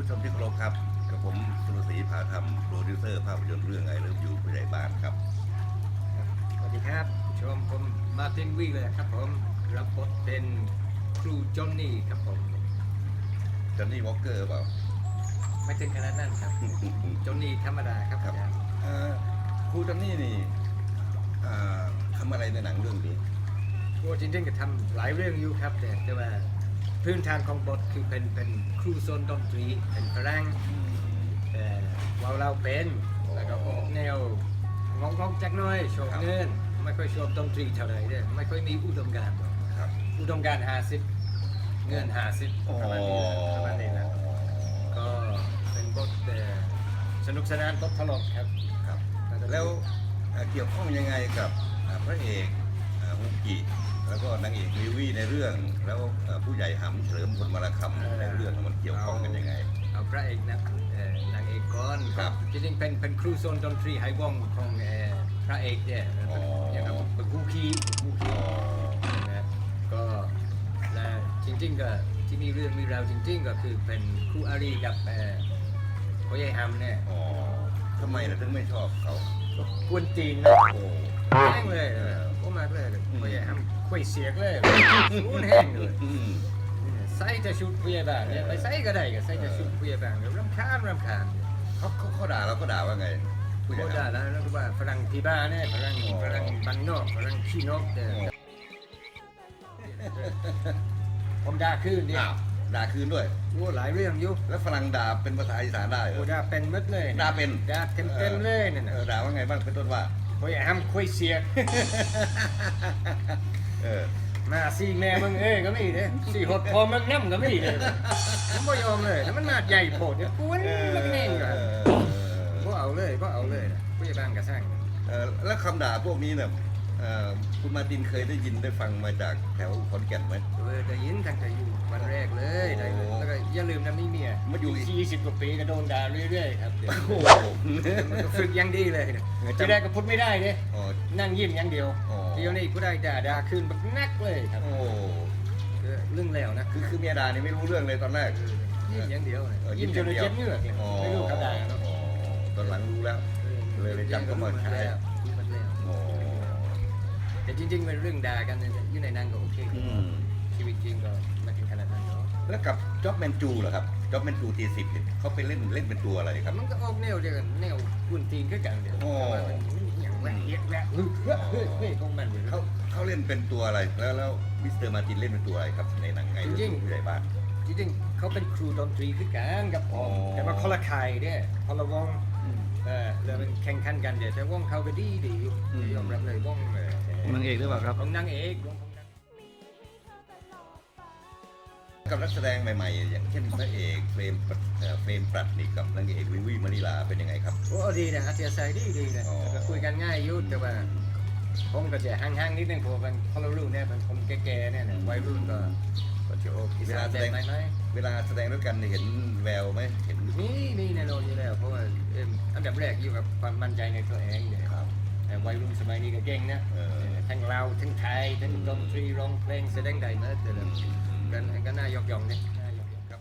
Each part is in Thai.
ผู้ชมที่เคารพครับกับผมสุรศรีผาธรรมโปรดิวเซอร์ภาพยนตร์เรื่องไอเลิฟยูผู้ใหญ่บ้านครับ สวัสดีครับผู้ชมผมมาร์ตินวีเลยครับผมรับบทเป็นครูจอนนี่ครับผมจอนนี่วอลเกอร์เปล่า ไม่ถึงขนาดนั้นครับ จอนนี่ธรรมดาครับครับอาจารย์เอ่อครูจอนนี่นี่อ่าทำอะไรในหนังเรื่องนี้โอ้จริงๆก็ทำหลายเรื่องอยู่ครับแต่แต่ว่า พื้นฐานของบทคือเป็นเป็นครูโซนดนตรีเป็นฝรั่งแต่ว่าเราเป็นแล้วก็ออกแนวงงงๆจักหน้อยชอบครับเงินไม่ค่อยชอบดนตรีเท่าไหร่เนี่ยไม่ค่อยมีอุดมการณ์หรอกครับอุดมการณ์ห้าสิบเงินห้าสิบประมาณนี้นะประมาณนี้นะก็เป็นบทเอ่อสนุกสนานบทตลกครับครับแล้วเอ่อเกี่ยวข้องยังไงกับอ่าพระเอกอ่าฮุกกิ แล้วก็นางเอกวิวี่ในเรื่อง แล้วเอ่อผู้ใหญ่หำเฉลิมพลมรคำในเรื่องมันเกี่ยวข้องกันยังไง เอาพระเอกนะเอ่อนางเอกก่อนครับ จริงๆเป็นเป็นครูโซนดนตรีไฮวองของเอ่อพระเอกเนี่ยอ๋ออย่างกับเป็นคู่คีคู่คี นะก็และจริงๆก็ที่มีเรื่องมีราวจริง ๆ ก็คือเป็นครูอารีกับเอ่อพ่อใหญ่ฮัมเนี่ยอ๋อทำไมเราถึงไม่ชอบเขา กวนจีนนะโอ้แห้งเลยเออโอ้มากเลยอืมพ่อใหญ่ฮัมคุยเสียกเลยรุนแห้งเลยอืมใส่จะชุดผู้ใหญ่บ้านเนี่ยไปใส่ก็ได้ก็ใส่จะชุดผู้ใหญ่บ้านเดี๋ยวรำคาญรำคาญเขาเขาเขาด่าเราก็ด่าว่าไงผู้ใหญ่โคได้แล้วแล้วก็ว่าฝรั่งที่บ้านเนี่ยฝรั่งอ๋อฝรั่งบ้านนอกฝรั่งขี้นกแต่ผมด่าคืนเนี่ยอ้าว ด่าคืนด้วยโอ้หลายเรื่องอยู่แล้วฝรั่งด่าเป็นภาษาอีสานได้เหรโอ้อด่าเป็นหมดเลยด่าเป็นด่าเต็มเต็มๆเลยนั่นเอน่ะอด่าว่าไงบ้างเป็นต้นว่าผู้ใหญ่ห้ามคุยเสียกเออมาสี่แม่มึงเอ้ยก็มีเด้สี่หดพอมึงน้ำก็มีเลยผมไม่ยอมเลยแล้วมันมาใหญ่โผดเนี่ยกวนมันแน่งเออะอก็เอาเลยก็เอาเลยนะผู้ใหญ่บ้านก็สร้างเออแล้วคำด่าพวกนี้เนี่ยเอ่อ คุณมาร์ตินเคยได้ยินได้ฟังมาจากแถวขอนแก่นไหมเออได้ยินตั้งแต่อยู่วันแรกเลยได้เลยโอ้แล้วก็อย่าลืมนะมีเมียมาอยู่อีกสี่สิบกว่าปีก็โดนด่าเรื่อยๆครับเดี๋ยวโอ้โหมันก็ฝึกอยังดีเลยนะเออจำที่แรกก็พูดไม่ได้เนี่ยอ๋อนั่งยิ้มอย่างเดียวอ๋อเดี๋ยวนี้พูดได้ด่าด่าคืนแบบนักเลยครับโอ้เออเรื่องแล้วนะคือคือเมียด่านี่ไม่รู้เรื่องเลยตอนแรกยิ้มอย่างเดียวนะเออยิ้มจนเลยยิ้เจ็มบอย่างเดียวเหงือกเนี่ยอ๋อไม่รู้เขาด่าเนาะอ๋อตอนหลังรู้แล้ว เลยเลยจำเข้ามาใช้ยิ้มหมด แล้วอ๋อแต่จริงๆมันเรื่องด่ากันเนี่ยอยู่ในหนังก็โอเคอืม ชีวิตจริงก็ไม่ถึงขนาดนั้นเนาะแล้วกับจ็อบแมนจูเหรอครับจ็อบแมนจูทีสิบเขาไปเล่นเล่นเป็นตัวอะไรครับ มันก็ออกแนวเดียวกันแนวกุนตีนคือกันเดียวโอ้ แต่ว่ามันอย่างแหวะเอียดแหวะเฮ้ยเฮ้ยเฮ้ยเฮ้ยของมันอยู่เขาเขาเล่นเป็นตัวอะไร แล้วแล้วมิสเตอร์มาร์ตินเล่นเป็นตัวอะไรครับในหนังไงจริงๆ ผู้ใหญ่บ้าน จริงๆเขาเป็นครูดนตรีคือกันกับผมอ๋อแต่ว่าคนละค่ายเนี่ยคนละวง เออแล้วมันแข่งขันกันเดี๋ยวแต่วงเขาก็ดีดีอยู่อืมยอมรับเลยวงเออนางเอกหรือเปล่าครับวงนางเอกวงของนางกับนักแสดงใหม่ๆ อย่างเช่นพระเอกเฟรมปรัดเอ่อเฟรมปรัดนี่กับนางเอกวิวีมาริลาเป็นยังไงครับ โอ้ดีนะอาเซียใส่ดีดีนะอ๋อ แล้วก็คุยกันง่ายอยุ่แต่ว่าผมก็จะห่างๆนิดนึงเพราะว่าเป็นคนละรุ่นเนี่ยเป็นคนแก่ๆเนี่ยนะวัยรุ่นก็ก็จะโอเคเวลาแสดงไหมไหมเวลาแสดงด้วยกันเนี่ยเห็นแววไหมเห็นนี่นี่แน่นอนอยู่แล้วเพราะว่าเอิ่มอันดับแรกอยู่กับความมั่นใจในตัวเองเนี่ยครับ แต่วัยรุ่นสมัยนี้ก็เก่งนะเออ ทั้งเราทั้งไทยทั้งดนตรีร้องเพลงแสดงได้หมดแต่ละกันก็น่ายกย่องเนี่ยน่ายกย่องครับ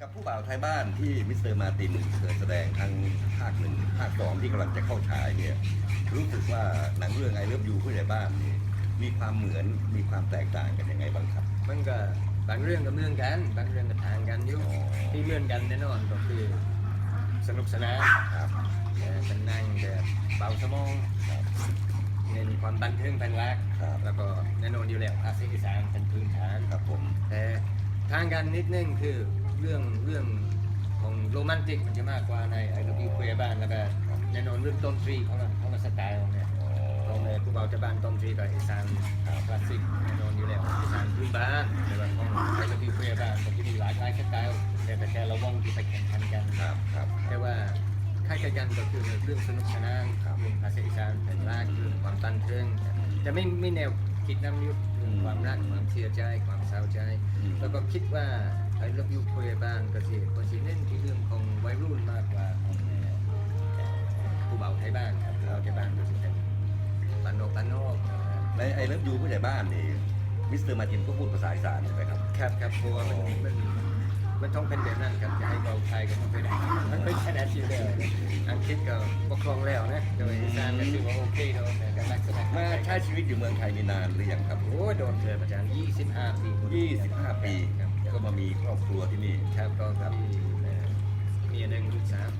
กับผู้บ่าวไทยบ้านที่มิสเตอร์มาร์ตินเคยแสดงทั้งภาคหนึ่งภาคสองที่กำลังจะเข้าฉายเนี่ยรู้สึกว่าหนังเรื่องไอเลิฟยูผู้ใหญ่บ้านนี่ มีความเหมือนมีความแตกต่างกันยังไงบ้างครับ มันก็บางเรื่องก็เหมือนกันบางเรื่องก็ต่างกันอยู่อ๋อที่เหมือนกันแน่นอนก็คือสนุกสนานครับเอ่อเป็นนั่งแบบเบาสมองครับเน้นความบันเทิงเป็นหลักครับแล้วก็แน่นอนอยู่แล้วภาษาอีสานเป็นพื้นฐานครับผมแต่ทางกันนิดนึงคือเรื่องเรื่องของโรแมนติกมันจะมากกว่าในไอ้ลูกยูคุยบ้านแล้วก็แน่นอนเรื่องดนตรีของเราของเราสไตล์ของเนี่ยอ๋อ ของเนี่ยผู้เบาจะบ้านดนตรีกับอีสานคลาสสิกแน่นอนอยู่แล้วอีสานพื้นบ้านแต่ว่าของไอ้ลูกยูคุยบ้านมันจะมีหลากหลายสไตล์แต่แต่แต่ละวงที่ไปแข่งขันกันครับครับแต่ว่าค่ายกันก็คือเรื่องสนุกสนานเรื่องภาษาอีสานเป็นรากเรื่องความบันเทิงจะไม่ไม่แนวคิดน้ำยุบความรักความเสียใจความเศร้าใจ แล้วก็คิดว่าไอ้รับยูคุยบ้านก็สิก็สิเน้นที่เรื่องของวัยรุ่นมากกว่าของเอ่อเอ่อผู้เบาไทยบ้านครับเบาไทยบ้าน ไอเลิฟยูผู้ใหญ่บ้านนี่มิสเตอร์มาร์ตินก็พูดภาษาอีสานใช่ไหมครับ ครับครับเพราะว่ามันมันมันต้องเป็นแบบนั้นครับจะให้เราไทยก็ต้องไปได้มันไม่ขนาดที่แล้วอังกฤษก็ปกครองแล้วนะโดยอีสานก็ถือว่าโอเคเนาะแต่ก็นักแสดงมาใช้ชีวิตอยู่เมืองไทยนี่นานหรือยังครับ โอ้ยโดนเธออาจารย์25 ปี 25 ปีครับก็มามีครอบครัวที่นี่ครับก็ครับเอ่อเมียหนึ่งลูกสาม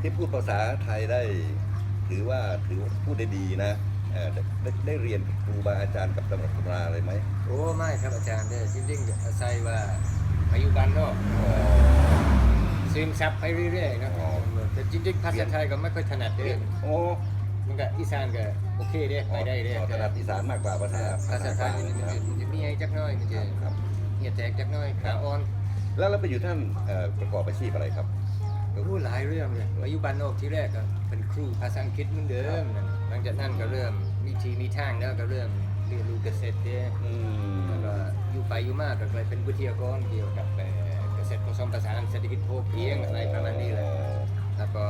ที่พูดภาษาไทยได้ ถือว่าถือว่าพูดได้ดีนะเอ่อได้ได้ได้เรียนกับครูบาอาจารย์กับตำรับตำราอะไรไหมโอ้ไม่ครับอาจารย์เด้อจริงๆอาศัยว่าอายุบันเนาะซึมซับไปเรื่อยๆเนาะแต่จริงๆภาษาไทยก็ไม่ค่อยถนัดเด้อโอ้มันก็อีสานก็โอเคเด้ไปได้เด้อ๋อถนัดอีสานมากกว่าภาษาภาษาไทยมันจะมันจะมีไอ้จักหน้อยมันจะครับ เหียแตกจักหน้อยขาอ่อนแล้วเราไปอยู่ท่านเอ่อประกอบอาชีพอะไรครับ ก็รู้หลายเรื่องเลยอายุบันนอกที่แรกก็เป็นครูภาษาอังกฤษเหมือนเดิมนั่นหลังจากนั้นก็เริ่มมีทีมีทางแล้วก็เริ่มเรียนรู้เกษตรเด้อืมแล้วก็อยู่ไปอยู่มากก็กลายเป็นวิทยากรเกี่ยวกับเอ่อเกษตรผสมผสานเศรษฐกิจพอเพียงอะไรประมาณนี้แหละแล้วก็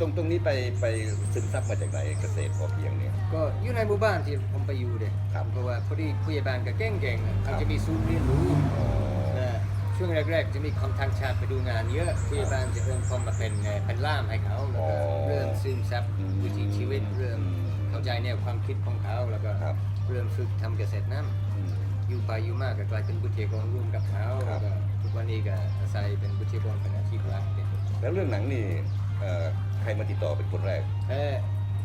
ตรงตรงนี้ไปไปซึมซับมาจากไหนเกษตรพอเพียงเนี่ยก็อยู่ในหมู่บ้านที่ผมไปอยู่เด็ครับเพราะว่าพอดีผู้ใหญ่บ้านก็เก่งๆเขาจะมีศูนย์เรียนรู้และ ช่วงแรกๆ จะมีคนทางชาติไปดูงานเยอะผู้ใหญ่บ้านจะเริ่มเข้ามาเป็นเอ่อเป็นล่ามให้เขาแล้วก็เริ่มซึมซับวิถีชีวิตเริ่มเข้าใจแนวความคิดของเขาแล้วก็ครับ เริ่มฝึกทำเกษตรน้ำ อืม อยู่ไปอยู่มากก็กลายเป็นบุตรกรร่วมกับเขาครัแล้บวก็ทุกวันนี้ก็อาศัยเป็นบุตรกรเป็นอาชีพหลักเนี่ยแล้วเรื่องหนังนี่เอ่อใครมาติดต่อเป็นคนแรก เออ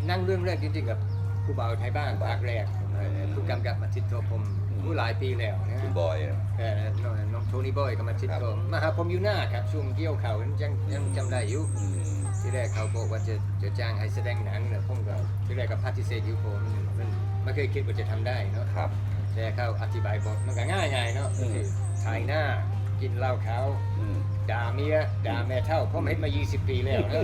นั่งเรื่องแรกจริงๆกับผู้บ่าวไทยบ้านภาคแรกเออ ผู้กำกับมาติดต่อผมอืมผู้หลายปีแล้วนะคุณบอยนะเออน้องน้องโทนี่บอยก็มาติดต่อครับมาหาผมอยู่หน้าครับช่วงเกี่ยวเขายังยังจำได้อยู่ อืมที่แรกเขาบอกว่าจะจะจ้างให้แสดงหนังเนี่ยผมก็ที่แรกก็ปฏิเสธอยู่ผมมันไม่เคยคิดว่าจะทำได้เนาะครับ แต่เขาอธิบายบทมันก็ง่ายๆเนาะอืมคือถ่ายหน้ากินเหล้าขาวอืม ด่าเมียด่าแม่เท่าผมเห็นมา 20 ปีแล้วแล้ว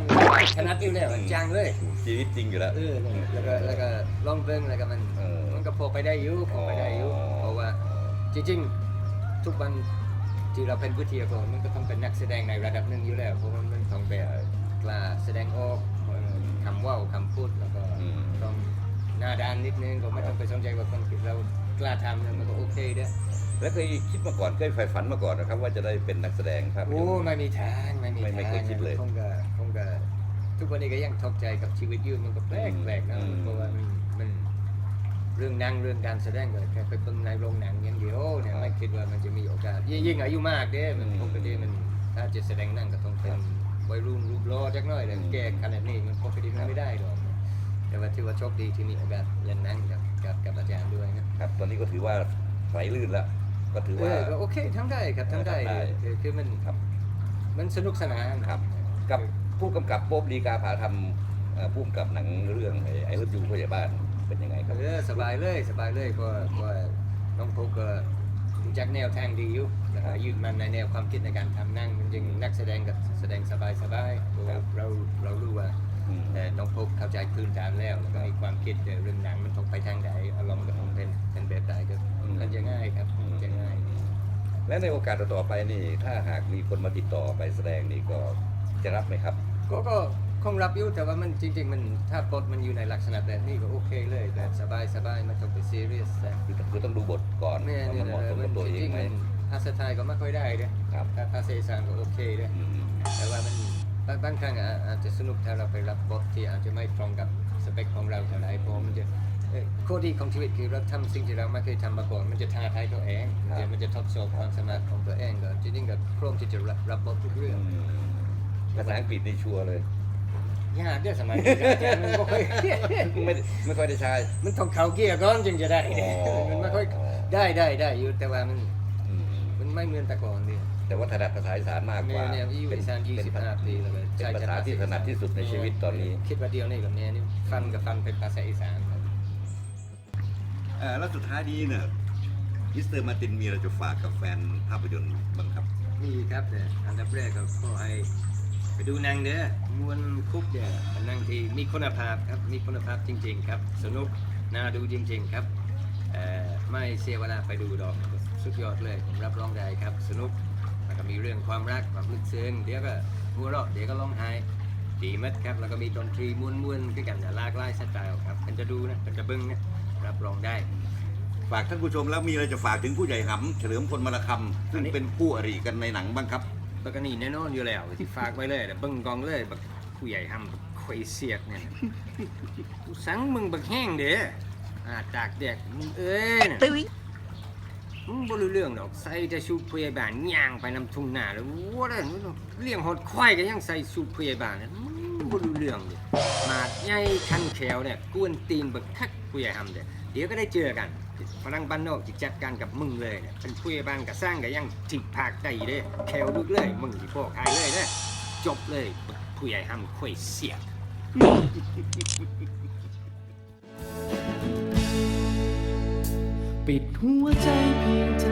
ชนะอยู่แล้วจังเลยชีวิตจริงอยู่แล้ว เออนั่นแล้วก็แล้วก็ลองเบิ่งแล้วก็มัน เออมัน ก็พอไปได้อยู่พอไปได้อยู่เพราะว่าจริงๆ ทุกวันที่เราเป็นวิทยากรมันก็ต้องเป็นนักแสดงในระดับหนึ่งอยู่แล้วเพราะมันมันต้องแบบกล้าแสดงออกเออคำเว่าคำพูดแล้วก็อืม ต้องหน้าด้านนิดนึงก็ไม่ต้องไปสนใจว่าคนผิดเรากล้าทำเนี่ยมันก็โอเคเด้อ แล้วเคยคิดมาก่อนเคยใฝ่ฝันมาก่อนนะครับ ว่าจะได้เป็นนักแสดงครับ โอ้ไม่มีทางไม่มีไม่ทางไม่เคยคิดเลยคงก็คงก็ทุกวันนี้ก็ยังทกใจกับชีวิตอยู่มันก็แปลกอืมแปลกนะอืม เพราะว่ามันมัน เรื่องหนังเรื่องการแสดงก็แค่ไปเบิ่งในโรงหนังอย่างเดียวเนี่ยไม่คิดว่ามันจะมีโอกาสยิ่งยิ่งอายุมากเด้มันปกติมันถ้าจะแสดงหนั่งก็ต้องเป็นวัยรุ่นรูปรอจักหน่อยแต่แก่ขนาดนี้มันปกติมันไม่ได้หรอกแต่ว่าถือว่าโชคดีที่มีโอกาสเล่นหนังกับกับกับอาจารย์ด้วยนะครับตอนนี้ก็ถือว่าไหลลื่นแล้วก็ถือเอว่าอก็โอเคทำได้ครับทำได้ทำได้คือคือมันครับมันสนุกสนานครับ กับผู้กำกับโป๊บดีกาผาทำเอ่อผู้กำกับหนังเรื่องไอ้ไอ้รถยูผู้ใหญ่บ้าน เป็นยังไงครับ เออสบายเลยสบายเลยก็ก็น้องพกก็รู้จักแนวทางดีอยู่แล้วก็ยืดมันในแนวความคิดในการทำหนั่งมันจริงนักแสดงกับแสดงสบายสบายๆครับ เราเรารู้ว่า อืม แต่น้องพกเข้าใจพื้นฐานแล้วแล้วก็มีความคิดเรื่องหนังมันต้องไปทางไหนอารมณ์ก็ต้องเป็นเป็นแบบไหนก็มันจะง่ายครับมันจะง่ายและในโอกาสต่อๆไปนี่ ถ้าหากมีคนมาติดต่อไปแสดงนี่ก็จะรับไหมครับ ก็ก็ คงรับอยู่แต่ว่ามันจริง ๆ มันถ้าบทมันอยู่ในลักษณะแบบนี้ก็โอเคเลยแบบสบายสบายไม่ต้องไปซีเรียสแต่คือคือต้องดูบทก่อนเนี่ยว่าเนี่มัยนเหมาะสมมักับนตัวจเองริงไหๆม มันภาษาไทยก็ไม่ค่อยได้เนี่ยครับถ้าภาษาอีสานก็โอเคเนี่ยอืม แต่ว่ามันบางบางครั้งอะอาจจะสนุกถ้าเราไปรับบทที่อาจจะไม่ตรงกับสเปคของเราเท่าไหร่เพราะมันจะเอ่อข้อดีของชีวิตคือเราทำสิ่งที่เราไม่เคยทำมาก่อนมันจะท้าทายตัวเองมันจะมันจะทดสอบความสามารถของตัวเองก็จริงๆก็พร้อมที่จะรับรับบททุกเรื่องภาษาอังกฤษนี่ชัวร์เลย ยากเด้อสมัยนี้อาจารย์มันบ่ค่อยไม่ไม่ค่อยได้ใช้ มันต้องเข้าเกียร์ก่อนจึงจะได้อ๋อ มันไม่ค่อยได้ได้ได้อยู่แต่ว่ามันอืมมันไม่เหมือนแต่ก่อนดิแต่ว่าถนัดภาษาอีสานมากกแม่ว่าเนี่ยอยู่เป็นอีสานเป็นภาษา25ปีแล้วก็เป็นภาษาที่ถนัดที่สุดในชีวิตตอนนี้ คิดว่าเดียวนี่กับแม่นี่ฟันกับฟันเป็นภาษาอีสานครับ เอ่อแล้วสุดท้ายนี้เนี่ยมิสเตอร์มาร์ตินมีอะไรจะฝากกับแฟนภาพยนตร์บ้างครับ มีครับแต่อันดับแรกก็ขอให้ ไปดูหนังเด้อมวนคุกเด้อเป็นหนังที่มีคุณภาพครับ มีคุณภาพจริง ๆ ครับ สนุกน่าดูจริง ๆ ครับเอ่อไม่เสียเวลาไปดูดอกสุดยอดเลยผมรับรองได้ครับ สนุกแล้วก็มีเรื่องความรักความลึกซึ้งเดี๋ยวก็หัวเราะเดี๋ยวก็ร้องไห้จดีมัดครับแล้วก็มีดนตรีม้วนๆคือกันนะหลากหลายสไตล์ครับมันจะดูนะมันจะเบิ้งนะรับรองได้ฝากท่านผู้ชมแล้วมีอะไรจะฝากถึงผู้ใหญ่หำเฉลิมพลมรคำซึ่งอันนี้เป็นคู่อริกันในหนังบ้างครับ ปกติแน่นอนอยู่แล้วที่ฝากไว้เลยแต่เบิ้งกองเลยบักผู้ใหญ่ทำบักคอยเสียกเนี่ยกูสั่งมึงบักแห้งเด้ออ่าตากแดกมึงเอ้ยน่ะมึงบ่รู้เรื่องดอกใส่แต่ชุดผู้ใหญ่บ้านย่างไปนำทุ่งนาแล้วว้าเลยเลี้ยงหดควายก็ยังใส่ชุดผู้ใหญ่บ้านเนี่ยมึงบ่รู้เรื่องเลยมาดใหญ่คันแขวเนี่ยกวนตีนบักคักผู้ใหญ่ทำเด้อเดี๋ยวก็ได้เจอกัน ฝรั่งบ้านนอกจะจัดการกับมึงเลยเนี่ยเป็นผู้ใหญ่บ้านกับสร้างกับยังจิกผากได้เลยแควลุกเลย มึงที่พวกใครเลยนะจบเลยผู้ใหญ่ห้ามคุยเสียกปิดหัวใจเพียงเธ